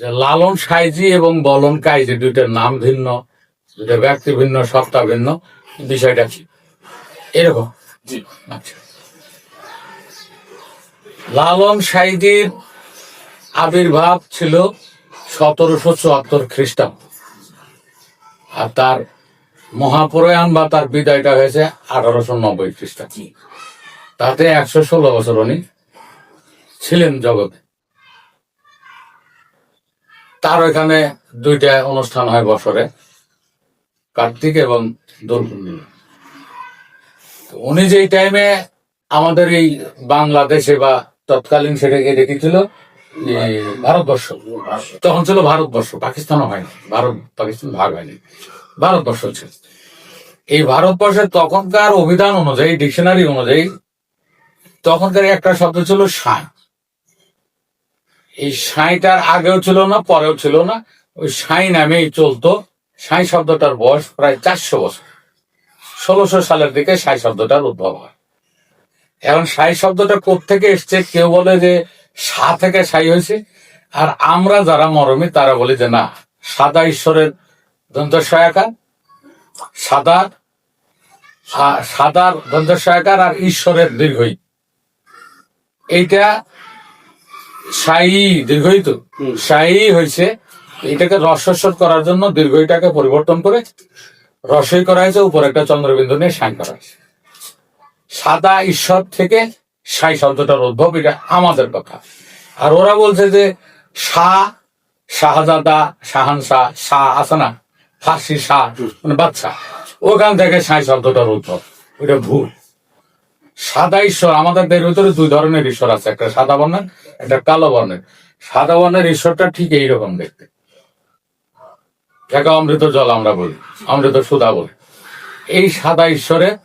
যে লালন সাইজি এবং বলন কাইজি দুইটার নাম ভিন্ন দুইটা ব্যক্তি ভিন্ন সত্তা ভিন্ন বিষয়টা কি? এরকম। জি। আচ্ছা। লালন সাইজির আবির্ভাব ছিল সতেরোশো চুয়াত্তর খ্রিস্টাব্দ। আর তার মহাপ্রয়াণ বা তার বিদায়টা হয়েছে আঠারোশো নব্বই খ্রিস্টাব্দ। তাতে একশো ষোলো বছর উনি ছিলেন জগতে। তার ওইখানে দুইটা অনুষ্ঠান হয় বছরে, কার্তিক এবং দোল পূর্ণিমা উনি যেই টাইমে আমাদের এই বাংলাদেশে বা তৎকালীন সেটাকে রেখেছিল এই ভারতবর্ষ। তখন ছিল ভারতবর্ষ, পাকিস্তানও হয়নি, ভারত, পাকিস্তান ভাগ হয়নি, ভারতবর্ষ ছিল এই ভারতবর্ষের তখনকার অভিধান অনুযায়ী, ডিকশনারি অনুযায়ী, তখনকার একটা শব্দ ছিল সাঁই এই সাঁইটার আগেও ছিল না, পরেও ছিল না। ওই সাঁই নামেই চলতো। সাঁই শব্দটার বয়স প্রায় চারশো বছর। ষোলোশো সালের দিকে সাঁই শব্দটার উদ্ভব হয়। এখন সাই শব্দটা থেকে এসছে, কেউ বলে যে সা থেকে সাই হয়েছে। আর আমরা যারা মরমী, তারা বলি যে না, সাদা ঈশ্বরের দন্ত সহায়কার সাদা সাদার দন্ত সহায়কার আর ঈশ্বরের দীর্ঘই। এইটা সাই দীর্ঘই তো সাই হয়েছে এটাকে রসস্বর করার জন্য দীর্ঘইটাকে পরিবর্তন করে রসই করা হয়েছে উপরে একটা চন্দ্রবিন্দু নিয়ে সাই করা হয়েছে। সাদা ঈশ্বর থেকে সাই শব্দটার উদ্ভব এটা আমাদের কথা। আর ওরা বলছে যে শাহ শাহজাদা শাহানশাহ শাহ আছে না ফার্সি শাহ মানে বাচ্চা ওখান থেকে সাই শব্দটার উদ্ভব। ওইটা ভুল। সাদা ঈশ্বর, আমাদের দের ভিতরে দুই ধরনের ঈশ্বর আছে, একটা সাদা বর্ণের, একটা কালো বর্ণের। সাদা বর্ণের ঈশ্বরটা ঠিক এইরকম দেখতে। যাকে অমৃত জল আমরা বলি, অমৃত সুদা বলি। এই সাদা ঈশ্বরে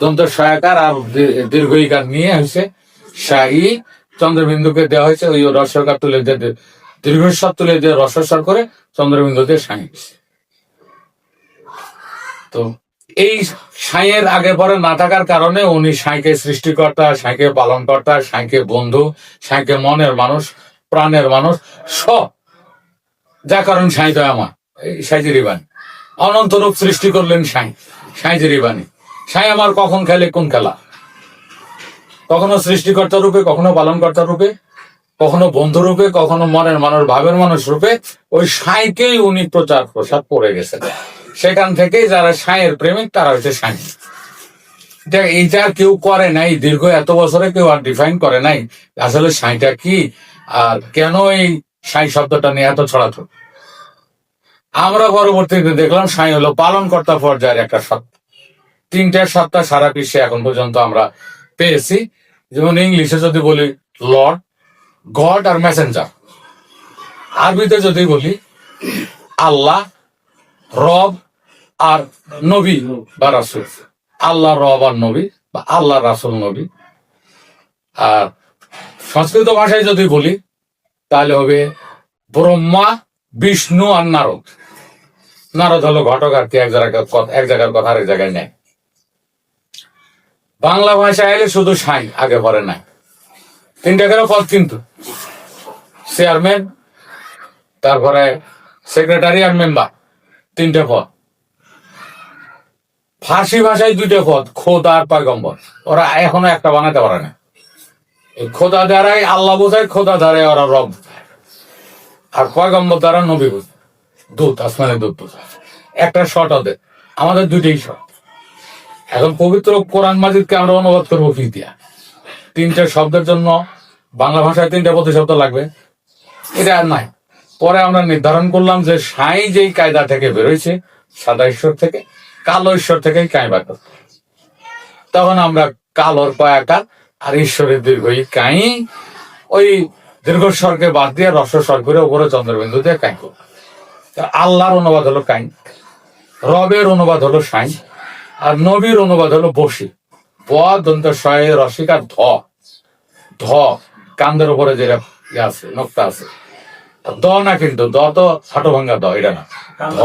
দন্ত সহায়কার আর দী- দীর্ঘইকার নিয়ে হয়েছে শাহী চন্দ্রবিন্দুকে দেওয়া হয়েছে, ওই রসকার তুলে দিয়ে দীর্ঘস্বর তুলে দিয়ে রসস্বর করে চন্দ্রবিন্দু দিয়ে সাঁই হয়েছে। তো এই সাঁয়ের আগে পরে না থাকার কারণে উনি সাঁইকে সৃষ্টিকর্তা, সাঁইকে পালনকর্তা, সাঁইকে বন্ধু, সাঁইকে মনের মানুষ, প্রাণের মানুষ সব যা কারণ সাঁই তো আমার এই সাইজেরই বাণী অনন্ত রূপ সৃষ্টি করলেন সাঁই সাইজেরই বাণী সাঁই আমার কখন খেলে, কোন খেলা? কখনো সৃষ্টিকর্তা রূপে, কখনো পালনকর্তা রূপে, কখনো বন্ধু রূপে, কখনো মনের মানুষ, ভাবের মানুষ রূপে, ওই সাঁইকেই উনি প্রচার প্রসার করে গেছেন। সেখান থেকেই যারা সাঁয়ের প্রেমিক, তারা হচ্ছে সাঁই এটা এইটা কেউ করে নাই, দীর্ঘ এত বছরে কেউ আর ডিফাইন করে নাই আসলে সাঁইটা কি আর কেন এই সাঁই শব্দটা নিয়ে এত ছড়াতো। আমরা পরবর্তীতে দেখলাম সাঁই হলো পালনকর্তা পর্যায়ের একটা সত্তা তিনটা সত্তা সারা বিশ্বে এখন পর্যন্ত আমরা পেয়েছি। যেমন ইংলিশে যদি বলি লর্ড, গড আর মেসেঞ্জার। আরবিতে যদি বলি আল্লাহ রব আর নবী বা রাসুল। আল্লাহ রব আর নবী বা আল্লাহ রাসুল নবী। আর সংস্কৃত ভাষায় যদি বলি, তাহলে হবে ব্রহ্মা, বিষ্ণু আর নারদ। নারদ হলো ঘটক আর কি এক জায়গায় ক- এক জায়গার কথা আরেক জায়গায় নেয় বাংলা ভাষায় এলে শুধু সাই, আগে পরে নাই। তিনটা করে পদ কিন্তু। চেয়ারম্যান তারপরে সেক্রেটারি আর মেম্বার তিনটে পদ ফার্সি ভাষায় দুইটা পদ খোদা আর পয়গম্বর। ওরা এখনও একটা বানাতে পারে না। খোদা দ্বারাই আল্লাহ বোঝায়, খোদা দ্বারাই ওরা রব আর পয়গম্বর দ্বারা নবী বোঝায়। দুধ আসমানে দুধ বোঝায়। একটা শট ওদের। আমাদের দুইটাই শর্ট এখন পবিত্র কোরআন মাজিদকে আমরা অনুবাদ করব কি দিয়া। তিনটে শব্দের জন্য বাংলা ভাষায় তিনটে প্রতিশব্দ লাগবে। এটা আর নাই। পরে আমরা নির্ধারণ করলাম যে সাই যেই কায়দা থেকে বেরোইছে, সাদা ঈশ্বর থেকে, কালো ঈশ্বর থেকেই কাঁই বার করতে তখন আমরা কালোর কয়াকার আর ঈশ্বরের দীর্ঘ কাই, ওই দীর্ঘ দীর্ঘস্বরকে বাদ দিয়ে রস্বস্বর করে উপরে চন্দ্রবিন্দু দিয়ে কাই আল্লাহর অনুবাদ হলো কাই, রবের অনুবাদ হলো সাই, আর নবীর অনুবাদ হলো বসি। ব দন্ত শয়ে রসিকার ধ। ধ, কান্দের উপরে যেটা ইয়ে আছে, নোক্তা আছে। দ না কিন্তু দ তো হাটো ভাঙ্গা দ এটা না। ধ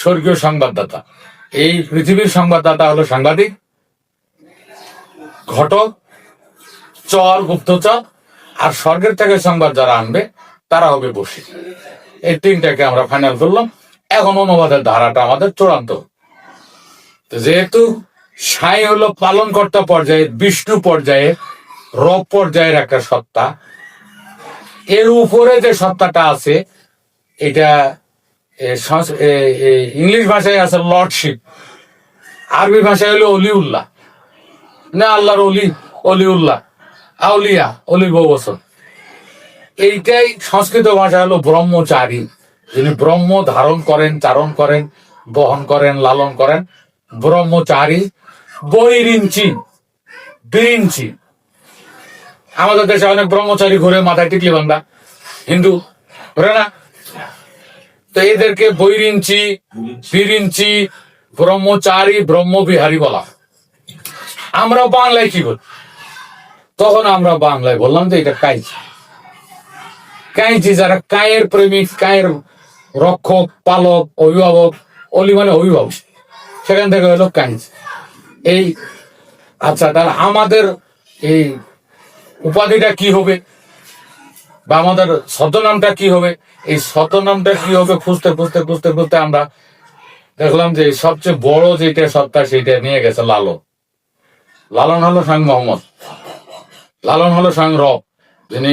স্বর্গীয় সংবাদদাতা। এই পৃথিবীর সংবাদদাতা হলো সাংবাদিক ঘটক চর গুপ্তচর আর স্বর্গের থেকে সংবাদ যারা আনবে তারা হবে বসে এই তিনটাকে আমরা ফাইনাল করলাম। এখন অনুবাদের ধারাটা আমাদের চূড়ান্ত। যেহেতু সাই হলো পালনকর্তা পর্যায়ে বিষ্ণু পর্যায়ে রব পর্যায়ের একটা সত্তা এর উপরে যে সত্তাটা আছে, এটা ইংলিশ ভাষায় আছে লর্ডশিপ আরবি ভাষায় হলো অলিউল্লাহ। না, আল্লাহর অলি, অলিউল্লাহ, আউলিয়া, অলি বছর এইটাই সংস্কৃত ভাষা হলো ব্রহ্মচারী। যিনি ব্রহ্ম ধারণ করেন, চারণ করেন, বহন করেন, লালন করেন, ব্রহ্মচারী, বৈরিঞ্চি, বিরিঞ্চি। আমাদের দেশে অনেক ব্রহ্মচারী ঘুরে মাথায় টিকলি বান্ধা। হিন্দু, ঘুরে না? তো এদেরকে বৈরিঞ্চি, বিরিঞ্চি, ব্রহ্মচারী, ব্রহ্মবিহারী বলা আমরা বাংলায় কি বলি? তখন আমরা বাংলায় বললাম যে এটা কাইজি কাইজি যারা কায়ের প্রেমিক, কায়ের রক্ষক, পালক, অভিভাবক, অলি মানে অভিভাবক, সেখান থেকে হলো কাইজ এই আচ্ছা তাহলে আমাদের এই উপাধিটা কি হবে? বা আমাদের ছদ্মনামটা কি হবে? এই ছদ্মনামটা কি হবে খুঁজতে খুঁজতে খুঁজতে খুঁজতে আমরা দেখলাম যে সবচেয়ে বড় যেটা সত্তা সেটা নিয়ে গেছে লালন। লালন হলো স্বয়ং মোহাম্মদ। লালন হলো স্বয়ং রব, যিনি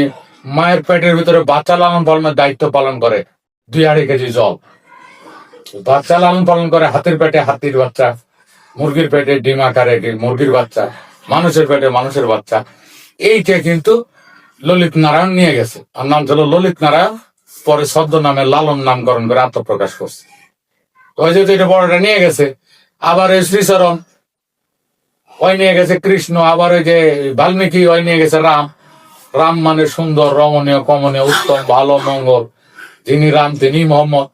মায়ের পেটের ভিতরে বাচ্চা লালন পালনের দায়িত্ব পালন করে, দুই আড়াই কেজি জল। বাচ্চা লালন পালন করে, হাতির পেটে হাতির বাচ্চা, মুরগির পেটে ডিম আকারে মুরগির বাচ্চা, মানুষের পেটে মানুষের বাচ্চা। এইটা কিন্তু ললিত নারায়ণ নিয়ে গেছে। আর নাম ছিল ললিত নারায়ণ, পরে সদ্য নামে লালন নামকরণ করে আত্মপ্রকাশ করছে। ওই যেহেতু এটা বড়টা নিয়ে গেছে, আবার এই শ্রীচরণ, ওই নিয়ে গেছে কৃষ্ণ, আবার ওই যে বাল্মীকি, ওই নিয়ে গেছে রাম। রাম মানে সুন্দর, রমণীয়, কমনীয়, উত্তম, ভালো, মঙ্গল। যিনি রাম, তিনি মোহাম্মদ।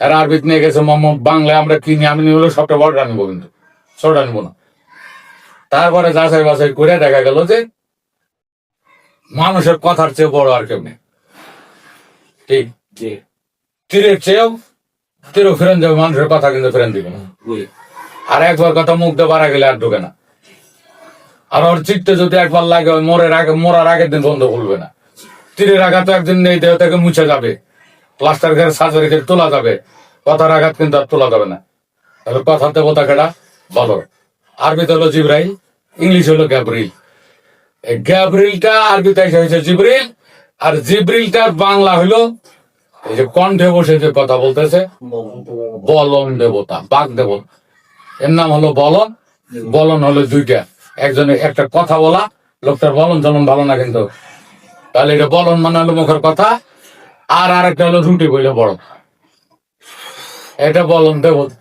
এর আরবিত নিয়ে গেছে মোহাম্মদ, বাংলায় আমরা কিনি আমি নিয়ে সবটা বড়টা নিবো কিন্তু ছোট আনব না। তারপরে যাচাই বাছাই করে দেখা গেল যে মানুষের কথার চেয়ে বড় আর কেউ নেই। ঠিক? তীরের চেয়েও তীরও ফেরেন যাবে মানুষের কথা কিন্তু ফেরেন দিবে না। আর একবার কথা মুখ দিয়ে বাড়া গেলে আর ঢুকে না। আর ওর চিত্তে যদি একবার লাগে ওই মোরের আগে মোরার আগের দিন বন্ধ খুলবে না। তীরের আঘাত একদিন নেই দেহ থেকে মুছে যাবে। প্লাস্টার ঘরে সার্জারি করে তোলা যাবে। কথার আঘাত কিন্তু আর তোলা যাবে না। তাহলে কথা দেবতা কেটা বলো আরবিতে হলো জিব্রাইল ইংলিশ হলো গ্যাব্রিল। গ্যাব্রিলটা আরবিতে হয়েছে জিব্রিল, আর জিব্রিলটার বাংলা হলো এই যে কণ্ঠে বসে যে কথা বলতেছে, বলন দেবতা বাঘ দেবতা। এর নাম হলো বলন বলন হলো দুইটা। একজনের একটা কথা বলা, লোকটার বলন চলন ভালো না কিন্তু। তাহলে এটা বলন মানে হলো মুখের কথা, আর আরেকটা হলো রুটি বইলে বড়। এটা বলন দেবতা।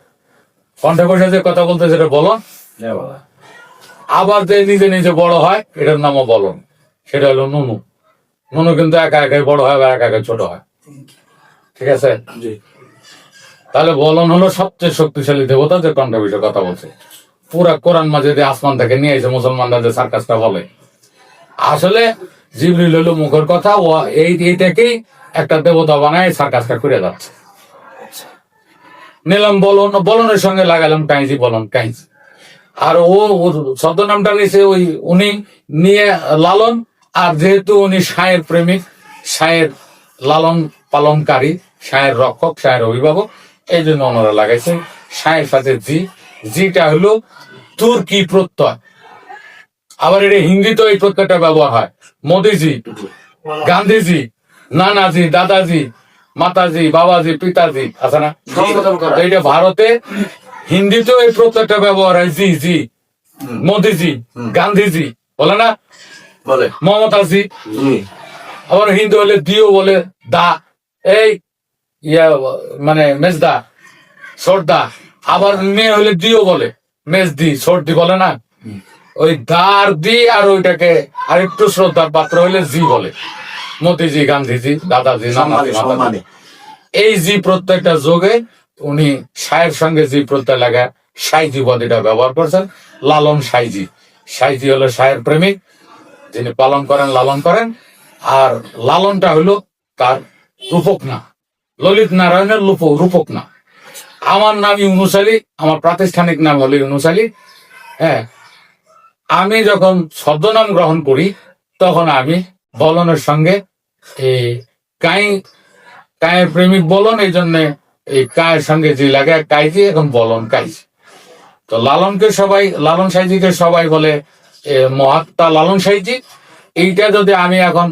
কণ্ঠে বসে যে কথা বলতেছে, এটা বলন? আবার যে নিজে নিজে বড় হয় এটার নামও বলন। সেটা হলো নুনু। নুনু কিন্তু একা একাই বড় হয় বা একা একা ছোট হয়। ঠিক আছে? জি। তাহলে বলন হলো সবচেয়ে শক্তিশালী দেবতা যে কণ্ঠ বিষয়ে কথা বলছে। পুরা কোরআন মাঝে যে আসমান থেকে নিয়ে এসে মুসলমানরা যে সার্কাসটা বলে। আসলে জিবরিল হলো মুখের কথা ও এই এইটাকেই একটা দেবতা বানায় সার্কাসটা করে যাচ্ছে। নিলাম বলন বলনের সঙ্গে লাগালাম কাইজি বলন কাইজি। আর ও ওর শব্দ নামটা নিয়েছে ওই উনি নিয়ে লালন আর যেহেতু উনি সায়ের প্রেমিক সায়ের লালন পালনকারী সায়ের রক্ষক সায়ের অভিভাবক এই জন্য ওনারা লাগাইছেন সায়ের সাথে জি জিটা হলো তুর্কি প্রত্যয়। আবার এটা হিন্দিতেও এই প্রত্যয়টা ব্যবহার হয়। মোদিজি গান্ধীজি নানাজি দাদাজি মাতাজি বাবাজি পিতাজি আছে না? এটা ভারতে হিন্দিতেও এই প্রত্যয়টা ব্যবহার হয় জি জি। মোদিজি গান্ধীজি বলে না? বলে। মমতাজি। আবার হিন্দু হলে দিও বলে দা। এই ইয়া মানে মেজদা সর্দা। আবার মেয়ে হলে দিও বলে মেজদি সর্দি বলে না? ওই দার দি আর ওইটাকে আরেকটু শ্রদ্ধার পাত্র হলে জি বলে। মতিজি গান্ধীজি দাদাজি নানাজি এই জি প্রত্যেকটা যোগে উনি সায়ের সঙ্গে জি প্রত্যয় লাগা, সাইজি পদিটা ব্যবহার করছেন, লালন সাইজি। সাইজি হলো সায়ের প্রেমিক, যিনি পালন করেন, লালন করেন, আর লালনটা হলো তার রূপক না। ললিত নারায়ণের লুপ রূপক না। আমার নাম ইউনুস আলী, আমার প্রাতিষ্ঠানিক নাম হলো আলী। হ্যাঁ আমি যখন ছদ্মনাম গ্রহণ করি, তখন আমি বলনের সঙ্গে এই কাই কায়ের প্রেমিক বলন, এই জন্য এই কায়ের সঙ্গে যে লাগে কাইজি এখন বলন কাইজি তো লালনকে সবাই লালন সাইজিকে সবাই বলে মহাত্মা লালন সাইজি। এইটা যদি আমি এখন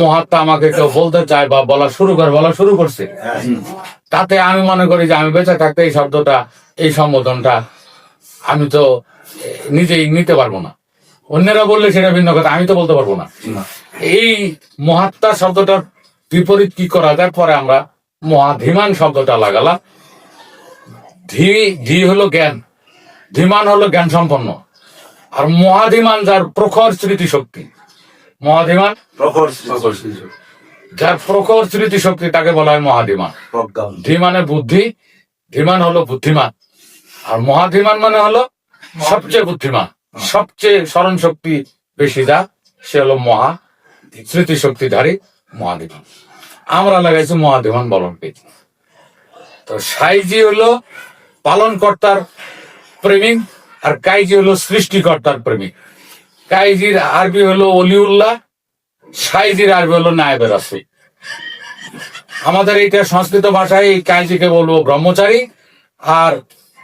মহাত্মা আমাকে কেউ বলতে চাই বা বলা শুরু করে বলা শুরু করছে তাতে আমি মনে করি যে আমি বেঁচে থাকতে এই শব্দটা এই সম্বোধনটা আমি তো নিজেই নিতে পারব না। অন্যরা বললে সেটা ভিন্ন কথা আমি তো বলতে পারব না। এই মহাত্মা শব্দটার বিপরীত কি করা যায়? পরে আমরা মহাধিমান শব্দটা লাগালাম ধী ধী হলো জ্ঞান। ধীমান হলো জ্ঞান সম্পন্ন। আর মহাধিমান যার প্রখর স্মৃতি শক্তি মহাধিমান প্রখর যার প্রখর স্মৃতি শক্তি তাকে বলা হয় মহাধিমান। ধীমানে বুদ্ধি ধীমান হলো বুদ্ধিমান। আর মহাধিমান মানে হলো সবচেয়ে বুদ্ধিমান। সবচেয়ে স্মরণ শক্তি বেশি যা সে হলো মহা স্মৃতি শক্তিধারী মহাধিমান। আমরা লাগাইছি মহাদেবন বলন পেয়েছি। তো সাইজি হলো পালনকর্তার প্রেমিক আর কাইজি হলো সৃষ্টিকর্তার প্রেমিক। কাইজির আরবি হলো অলিউল্লাহ, সাইজির আরবি হলো নায়েবে রাসি আমাদের এইটা সংস্কৃত ভাষায় এই কাইজিকে বলব ব্রহ্মচারী আর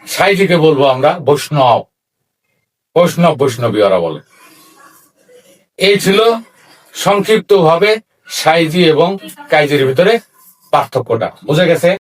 সাইজিকে বলব আমরা বৈষ্ণব। বৈষ্ণব বৈষ্ণবী ওরা বলে। এই ছিল সংক্ষিপ্ত ভাবে সাইজি এবং কাইজির ভিতরে পার্থক্যটা। বুঝে গেছে?